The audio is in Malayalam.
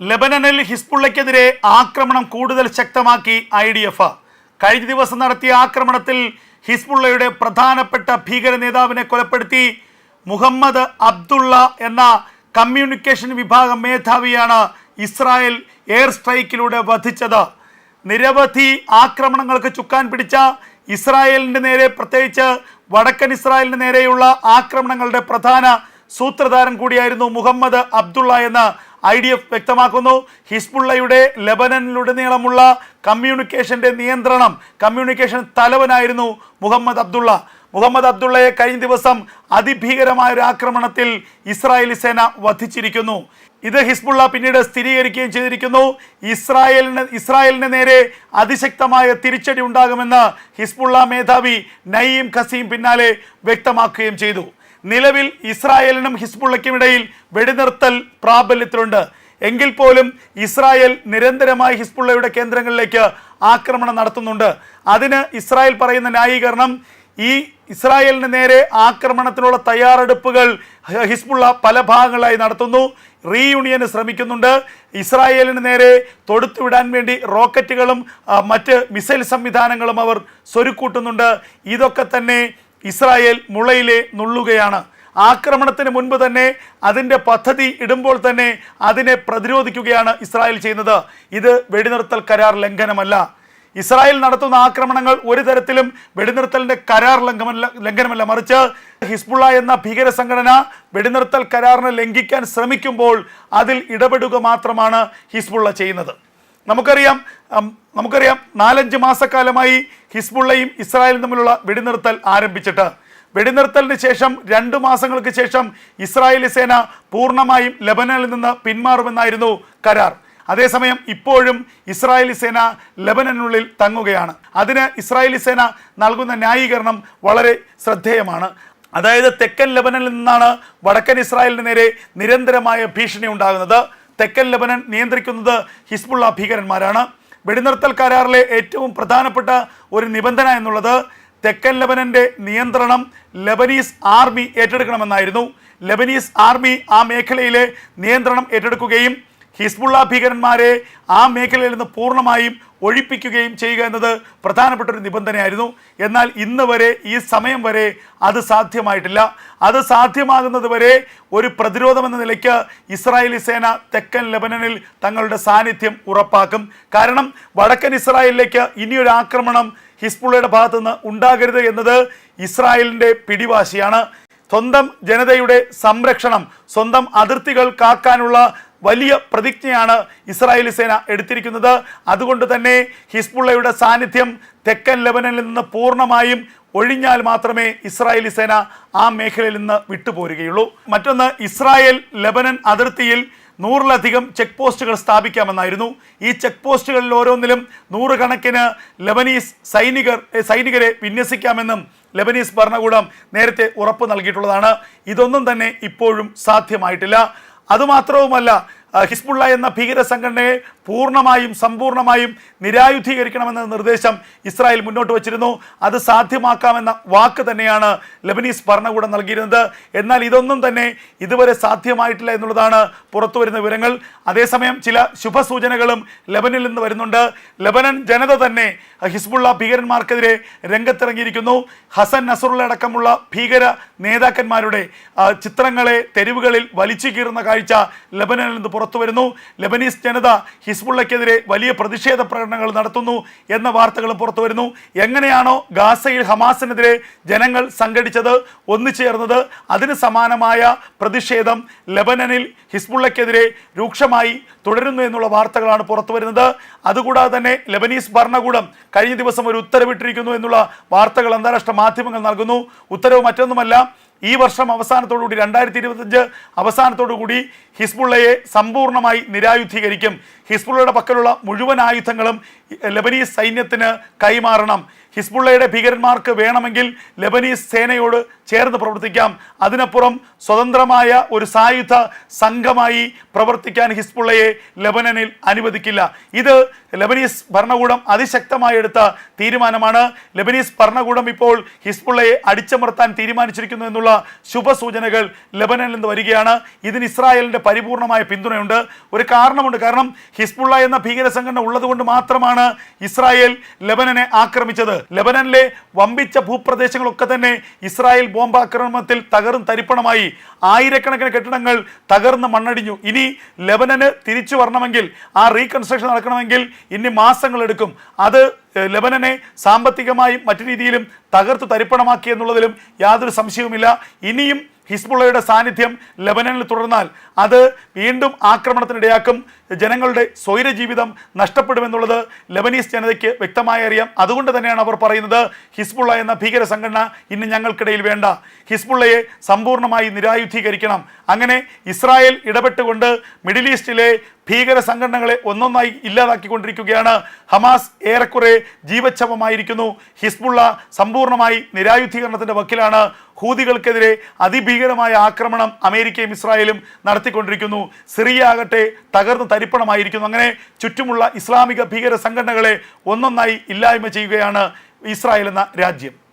ലെബനനിൽ ഹിസ്ബുള്ളയ്ക്കെതിരെ ആക്രമണം കൂടുതൽ ശക്തമാക്കി ഐ ഡി എഫ്. കഴിഞ്ഞ ദിവസം നടത്തിയ ആക്രമണത്തിൽ ഹിസ്ബുള്ളയുടെ പ്രധാനപ്പെട്ട ഭീകര നേതാവിനെ കൊലപ്പെടുത്തി മുഹമ്മദ് അബ്ദുള്ള എന്ന കമ്മ്യൂണിക്കേഷൻ വിഭാഗം മേധാവിയാണ് ഇസ്രായേൽ എയർ സ്ട്രൈക്കിലൂടെ വധിച്ചത്. നിരവധി ആക്രമണങ്ങൾക്ക് ചുക്കാൻ പിടിച്ച ഇസ്രായേലിന്റെ നേരെ പ്രത്യേകിച്ച് വടക്കൻ ഇസ്രായേലിന് നേരെയുള്ള ആക്രമണങ്ങളുടെ പ്രധാന സൂത്രധാരൻ കൂടിയായിരുന്നു മുഹമ്മദ് അബ്ദുള്ള എന്ന് ഐ ഡി എഫ് വ്യക്തമാക്കുന്നു. ഹിസ്ബുള്ളയുടെ ലെബനനിലുടനീളമുള്ള കമ്മ്യൂണിക്കേഷന്റെ നിയന്ത്രണം കമ്മ്യൂണിക്കേഷൻ തലവനായിരുന്നു മുഹമ്മദ് അബ്ദുള്ള. മുഹമ്മദ് അബ്ദുള്ളയെ കഴിഞ്ഞ ദിവസം അതിഭീകരമായ ഒരു ആക്രമണത്തിൽ ഇസ്രായേലി സേന വധിച്ചിരിക്കുന്നു. ഇത് ഹിസ്ബുള്ള പിന്നീട് സ്ഥിരീകരിക്കുകയും ചെയ്തിരിക്കുന്നു. ഇസ്രായേലിന് ഇസ്രായേലിന് നേരെ അതിശക്തമായ തിരിച്ചടി ഉണ്ടാകുമെന്ന് ഹിസ്ബുള്ള മേധാവി നയീം ഖസീം പിന്നാലെ വ്യക്തമാക്കുകയും ചെയ്തു. നിലവിൽ ഇസ്രായേലിനും ഹിസ്ബുള്ളയ്ക്കും ഇടയിൽ വെടിനിർത്തൽ പ്രാബല്യത്തിലുണ്ട്. എങ്കിൽ പോലും ഇസ്രായേൽ നിരന്തരമായി ഹിസ്ബുള്ളയുടെ കേന്ദ്രങ്ങളിലേക്ക് ആക്രമണം നടത്തുന്നുണ്ട്. അതിന് ഇസ്രായേൽ പറയുന്ന ന്യായീകരണം ഈ ഇസ്രായേലിന് നേരെ ആക്രമണത്തിനുള്ള തയ്യാറെടുപ്പുകൾ ഹിസ്ബുള്ള പല ഭാഗങ്ങളായി നടത്തുന്നു. റീയൂണിയന് ശ്രമിക്കുന്നുണ്ട്. ഇസ്രായേലിന് നേരെ തൊടുത്തുവിടാൻ വേണ്ടി റോക്കറ്റുകളും മറ്റ് മിസൈൽ സംവിധാനങ്ങളും അവർ സ്വരുക്കൂട്ടുന്നുണ്ട്. ഇതൊക്കെ തന്നെ ഇസ്രായേൽ മുളയിലെ നുള്ളുകയാണ്. ആക്രമണത്തിന് മുൻപ് തന്നെ അതിന്റെ പദ്ധതി ഇടുമ്പോൾ തന്നെ അതിനെ പ്രതിരോധിക്കുകയാണ് ഇസ്രായേൽ ചെയ്യുന്നത്. ഇത് വെടിനിർത്തൽ കരാർ ലംഘനമല്ല. ഇസ്രായേൽ നടത്തുന്ന ആക്രമണങ്ങൾ ഒരു തരത്തിലും വെടിനിർത്തലിന്റെ കരാർ ലംഘനമല്ല ലംഘനമല്ല. മറിച്ച് ഹിസ്ബുള്ള എന്ന ഭീകര സംഘടന വെടിനിർത്തൽ കരാറിനെ ലംഘിക്കാൻ ശ്രമിക്കുമ്പോൾ അതിൽ ഇടപെടുക മാത്രമാണ് ഹിസ്ബുള്ള ചെയ്യുന്നത്. നമുക്കറിയാം നമുക്കറിയാം നാലഞ്ച് മാസക്കാലമായി ഹിസ്ബുള്ളയും ഇസ്രായേലും തമ്മിലുള്ള വെടിനിർത്തൽ ആരംഭിച്ചിട്ട്. വെടിനിർത്തലിന് ശേഷം രണ്ട് മാസങ്ങൾക്ക് ശേഷം ഇസ്രായേലി സേന പൂർണമായും ലബനനിൽ നിന്ന് പിന്മാറുമെന്നായിരുന്നു കരാർ. അതേസമയം ഇപ്പോഴും ഇസ്രായേലി സേന ലബനനുള്ളിൽ തങ്ങുകയാണ്. അതിന് ഇസ്രായേലി സേന നൽകുന്ന ന്യായീകരണം വളരെ ശ്രദ്ധേയമാണ്. അതായത് തെക്കൻ ലബനനിൽ നിന്നാണ് വടക്കൻ ഇസ്രായേലിന് നേരെ നിരന്തരമായ ഭീഷണി ഉണ്ടാകുന്നത്. തെക്കൻ ലബനൻ നിയന്ത്രിക്കുന്നത് ഹിസ്ബുള്ള ഭീകരന്മാരാണ്. വെടിനിർത്തൽ കരാറിലെ ഏറ്റവും പ്രധാനപ്പെട്ട ഒരു നിബന്ധന എന്നുള്ളത് തെക്കൻ ലബനന്റെ നിയന്ത്രണം ലബനീസ് ആർമി ഏറ്റെടുക്കണമെന്നായിരുന്നു. ലബനീസ് ആർമി ആ മേഖലയിലെ നിയന്ത്രണം ഏറ്റെടുക്കുകയും ഹിസ്ബുള്ള ഭീകരന്മാരെ ആ മേഖലയിൽ നിന്ന് പൂർണമായും ഒഴിപ്പിക്കുകയും ചെയ്യുക എന്നത് പ്രധാനപ്പെട്ട ഒരു നിബന്ധനയായിരുന്നു. എന്നാൽ ഇന്ന് വരെ ഈ സമയം വരെ അത് സാധ്യമായിട്ടില്ല. അത് സാധ്യമാകുന്നത് വരെ ഒരു പ്രതിരോധമെന്ന നിലയ്ക്ക് ഇസ്രായേലി സേന തെക്കൻ ലെബനനിൽ തങ്ങളുടെ സാന്നിധ്യം ഉറപ്പാക്കും. കാരണം വടക്കൻ ഇസ്രായേലിലേക്ക് ഇനിയൊരു ആക്രമണം ഹിസ്ബുള്ളയുടെ ഭാഗത്തുനിന്ന് ഉണ്ടാകരുത് എന്നത് ഇസ്രായേലിന്റെ പിടിവാശിയാണ്. സ്വന്തം ജനതയുടെ സംരക്ഷണം സ്വന്തം അതിർത്തികൾ കാക്കാനുള്ള വലിയ പ്രതിജ്ഞയാണ് ഇസ്രായേലി സേന എടുത്തിരിക്കുന്നത്. അതുകൊണ്ട് തന്നെ ഹിസ്ബുള്ളയുടെ സാന്നിധ്യം തെക്കൻ ലെബനനിൽ നിന്ന് പൂർണമായും ഒഴിഞ്ഞാൽ മാത്രമേ ഇസ്രായേലി സേന ആ മേഖലയിൽ നിന്ന് വിട്ടുപോരുകയുള്ളൂ. മറ്റൊന്ന് ഇസ്രായേൽ ലെബനൻ അതിർത്തിയിൽ നൂറിലധികം ചെക്ക് പോസ്റ്റുകൾ സ്ഥാപിക്കാമെന്നായിരുന്നു. ഈ ചെക്ക് പോസ്റ്റുകളിൽ ഓരോന്നിലും നൂറുകണക്കിന് ലെബനീസ് സൈനികർ സൈനികരെ വിന്യസിക്കാമെന്നും ലെബനീസ് ഭരണകൂടം നേരത്തെ ഉറപ്പ് നൽകിയിട്ടുള്ളതാണ്. ഇതൊന്നും തന്നെ ഇപ്പോഴും സാധ്യമായിട്ടില്ല. അതുമാത്രവുമല്ല ഹിസ്ബുള്ള എന്ന ഭീകര സംഘടനയെ പൂർണമായും സമ്പൂർണമായും നിരായുധീകരിക്കണമെന്ന നിർദ്ദേശം ഇസ്രായേൽ മുന്നോട്ട് വച്ചിരുന്നു. അത് സാധ്യമാക്കാമെന്ന വാക്ക് തന്നെയാണ് ലബനീസ് ഭരണകൂടം നൽകിയിരുന്നത്. എന്നാൽ ഇതൊന്നും തന്നെ ഇതുവരെ സാധ്യമായിട്ടില്ല എന്നുള്ളതാണ് പുറത്തുവരുന്ന വിവരങ്ങൾ. അതേസമയം ചില ശുഭസൂചനകളും ലബനിൽ നിന്ന് വരുന്നുണ്ട്. ലബനൻ ജനത തന്നെ ഹിസ്ബുള്ള ഭീകരന്മാർക്കെതിരെ രംഗത്തിറങ്ങിയിരിക്കുന്നു. ഹസൻ നസറുള്ള അടക്കമുള്ള ഭീകര നേതാക്കന്മാരുടെ ചിത്രങ്ങളെ തെരുവുകളിൽ വലിച്ചു കീറുന്ന കാഴ്ച ലബനനിൽ നിന്ന് പുറത്തുവരുന്നു ലബനീസ് ജനത ഹിസ്ബുള്ളയ്ക്കെതിരെ വലിയ പ്രതിഷേധ പ്രകടനങ്ങൾ നടത്തുന്നു എന്ന വാർത്തകൾ പുറത്തു വരുന്നു. എങ്ങനെയാണോ ഗാസയിൽ ഹമാസിനെതിരെ ജനങ്ങൾ സംഘടിച്ചത് ഒന്നുചേർന്നത് അതിന് സമാനമായ പ്രതിഷേധം ലബനനിൽ ഹിസ്ബുള്ളക്കെതിരെ രൂക്ഷമായി തുടരുന്നു എന്നുള്ള വാർത്തകളാണ് പുറത്തു വരുന്നത്. അതുകൂടാതെ തന്നെ ലബനീസ് ഭരണകൂടം കഴിഞ്ഞ ദിവസം ഒരു ഉത്തരവിട്ടിരിക്കുന്നു എന്നുള്ള വാർത്തകൾ അന്താരാഷ്ട്ര മാധ്യമങ്ങൾ നൽകുന്നു. ഉത്തരവ് മറ്റൊന്നുമല്ല ഈ വർഷം അവസാനത്തോടുകൂടി രണ്ടായിരത്തി ഇരുപത്തഞ്ച് അവസാനത്തോടുകൂടി ഹിസ്ബുള്ളയെ സമ്പൂർണമായി നിരായുധീകരിക്കും. ഹിസ്ബുള്ളയുടെ പക്കലുള്ള മുഴുവൻ ആയുധങ്ങളും ലബനീസ് സൈന്യത്തിന് കൈമാറണം. ഹിസ്ബുള്ളയുടെ ഭീകരന്മാർക്ക് വേണമെങ്കിൽ ലബനീസ് സേനയോട് ചേർന്ന് പ്രവർത്തിക്കാം. അതിനപ്പുറം സ്വതന്ത്രമായ ഒരു സായുധ സംഘമായി പ്രവർത്തിക്കാൻ ഹിസ്ബുള്ളയെ ലബനനിൽ അനുവദിക്കില്ല. ഇത് ലബനീസ് ഭരണകൂടം അതിശക്തമായി എടുത്ത തീരുമാനമാണ്. ലബനീസ് ഭരണകൂടം ഇപ്പോൾ ഹിസ്ബുള്ളയെ അടിച്ചമർത്താൻ തീരുമാനിച്ചിരിക്കുന്നു എന്നുള്ള ശുഭസൂചനകൾ ലബനനിൽ നിന്ന് വരികയാണ്. ഇതിന് ഇസ്രായേലിന്റെ പരിപൂർണമായ പിന്തുണയുണ്ട്. ഒരു കാരണമുണ്ട്. കാരണം ഹിസ്ബുള്ള എന്ന ഭീകര സംഘടന ഉള്ളതുകൊണ്ട് മാത്രമാണ് ഇസ്രായേൽ ലെബനനെ ആക്രമിച്ചത്. ലെബനനിലെ വമ്പിച്ച ഭൂപ്രദേശങ്ങളൊക്കെ തന്നെ ഇസ്രായേൽ ബോംബാക്രമണത്തിൽ തകർന്ന് തരിപ്പണമായി. ആയിരക്കണക്കിന് കെട്ടിടങ്ങൾ തകർന്ന് മണ്ണടിഞ്ഞു. ഇനി ലബനന് തിരിച്ചു വരണമെങ്കിൽ ആ റീകൺസ്ട്രക്ഷൻ നടക്കണമെങ്കിൽ ഇനി മാസങ്ങളെടുക്കും അത് ലെബനനെ ലബനനെ സാമ്പത്തികമായും മറ്റു രീതിയിലും തകർത്ത് തരിപ്പണമാക്കി എന്നുള്ളതിലും യാതൊരു സംശയവുമില്ല. ഇനിയും ഹിസ്ബുള്ളയുടെ സാന്നിധ്യം ലബനനിൽ തുടർന്നാൽ അത് വീണ്ടും ആക്രമണത്തിനിടയാക്കും. ജനങ്ങളുടെ സ്വൈര ജീവിതം നഷ്ടപ്പെടുമെന്നുള്ളത് ലബനീസ് ജനതയ്ക്ക് വ്യക്തമായി അറിയാം. അതുകൊണ്ട് തന്നെയാണ് അവർ പറയുന്നത് ഹിസ്ബുള്ള എന്ന ഭീകര സംഘടന ഇന്ന് ഞങ്ങൾക്കിടയിൽ വേണ്ട. ഹിസ്ബുള്ളയെ സമ്പൂർണമായി നിരായുധീകരിക്കണം. അങ്ങനെ ഇസ്രായേൽ ഇടപെട്ടുകൊണ്ട് മിഡിൽ ഈസ്റ്റിലെ ഭീകര സംഘടനകളെ ഒന്നൊന്നായി ഇല്ലാതാക്കിക്കൊണ്ടിരിക്കുകയാണ്. ഹമാസ് ഏറെക്കുറെ ജീവച്ഛവമായിരിക്കുന്നു. ഹിസ്ബുള്ള സമ്പൂർണമായി നിരായുധീകരണത്തിന്റെ വക്കിലാണ്. ഹൂതികൾക്കെതിരെ അതിഭീകരമായ ആക്രമണം അമേരിക്കയും ഇസ്രായേലും നടത്തിക്കൊണ്ടിരിക്കുന്നു. സിറിയ ആകട്ടെ തകർന്ന് തരിപ്പണമായിരിക്കുന്നു. അങ്ങനെ ചുറ്റുമുള്ള ഇസ്ലാമിക ഭീകര സംഘടനകളെ ഒന്നൊന്നായി ഇല്ലായ്മ ചെയ്യുകയാണ് ഇസ്രായേൽ എന്ന രാജ്യം.